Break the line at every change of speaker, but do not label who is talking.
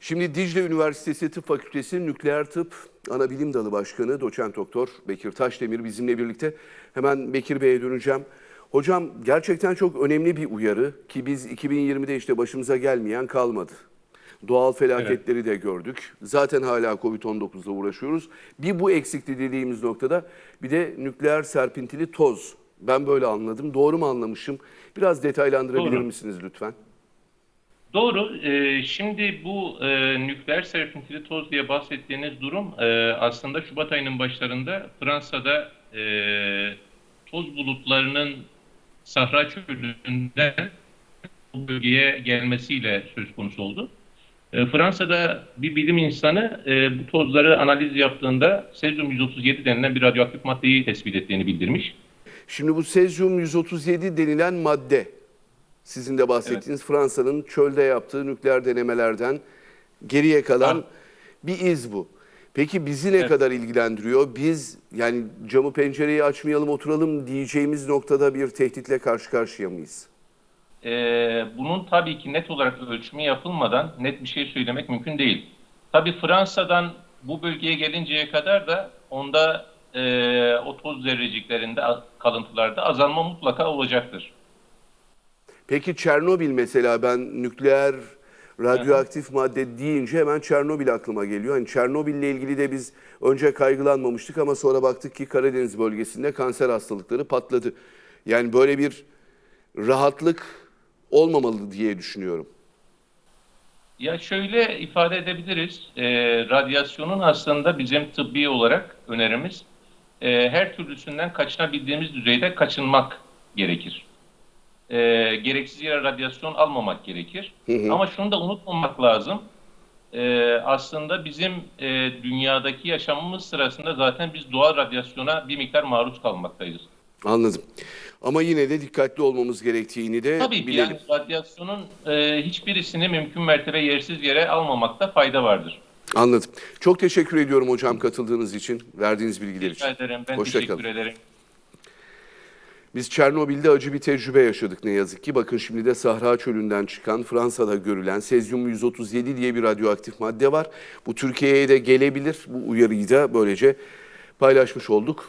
Şimdi Dicle Üniversitesi Tıp Fakültesi Nükleer Tıp Ana Bilim Dalı Başkanı Doçent Doktor Bekir Taşdemir bizimle birlikte. Hemen Bekir Bey'e döneceğim. Hocam gerçekten çok önemli bir uyarı ki biz 2020'de işte başımıza gelmeyen kalmadı. Doğal felaketleri de gördük. Zaten hala Covid-19'la uğraşıyoruz. Bir bu eksikti dediğimiz noktada bir de nükleer serpintili toz. Ben böyle anladım. Doğru mu anlamışım? Biraz detaylandırabilir
Doğru.
misiniz lütfen?
Doğru. Ee, şimdi bu e, nükleer serpintili toz diye bahsettiğiniz durum e, aslında Şubat ayının başlarında Fransa'da e, toz bulutlarının Sahra çölünden bu bölgeye gelmesiyle söz konusu oldu. E, Fransa'da bir bilim insanı e, bu tozları analiz yaptığında sezyum 137 denilen bir radyoaktif maddeyi tespit ettiğini bildirmiş.
Şimdi bu sezyum 137 denilen madde sizin de bahsettiğiniz Fransa'nın çölde yaptığı nükleer denemelerden geriye kalan
Ha.
bir iz bu. Peki bizi ne
Evet.
kadar ilgilendiriyor? Biz yani camı pencereyi açmayalım oturalım diyeceğimiz noktada bir tehditle karşı karşıya mıyız?
Ee, bunun tabii ki net olarak ölçümü yapılmadan net bir şey söylemek mümkün değil. Tabii Fransa'dan bu bölgeye gelinceye kadar da onda e, o toz zerreciklerinde, kalıntılarda azalma mutlaka olacaktır.
Peki Çernobil mesela ben nükleer radyoaktif madde deyince hemen Çernobil aklıma geliyor. Hani Çernobil ile ilgili de biz önce kaygılanmamıştık ama sonra baktık ki Karadeniz bölgesinde kanser hastalıkları patladı. Yani böyle bir rahatlık olmamalı diye düşünüyorum.
Ya şöyle ifade edebiliriz, e, radyasyonun aslında bizim tıbbi olarak önerimiz e, her türlüsünden kaçınabildiğimiz düzeyde kaçınmak gerekir. E, gereksiz yere radyasyon almamak gerekir.
Hı hı.
Ama şunu da unutmamak lazım. E, aslında bizim e, dünyadaki yaşamımız sırasında zaten biz doğal radyasyona bir miktar maruz kalmaktayız.
Anladım. Ama yine de dikkatli olmamız gerektiğini de
Tabii
bilelim.
yani radyasyonun e, hiçbirisini mümkün mertebe yersiz yere almamakta fayda vardır.
Anladım. Çok teşekkür ediyorum hocam katıldığınız için, verdiğiniz bilgiler için.
Rica ederim. Ben
Hoşça
teşekkür
kalın.
ederim.
Biz Çernobil'de acı bir tecrübe yaşadık ne yazık ki. Bakın şimdi de Sahra Çölü'nden çıkan, Fransa'da görülen sezyum 137 diye bir radyoaktif madde var. Bu Türkiye'ye de gelebilir. Bu uyarıyı da böylece paylaşmış olduk.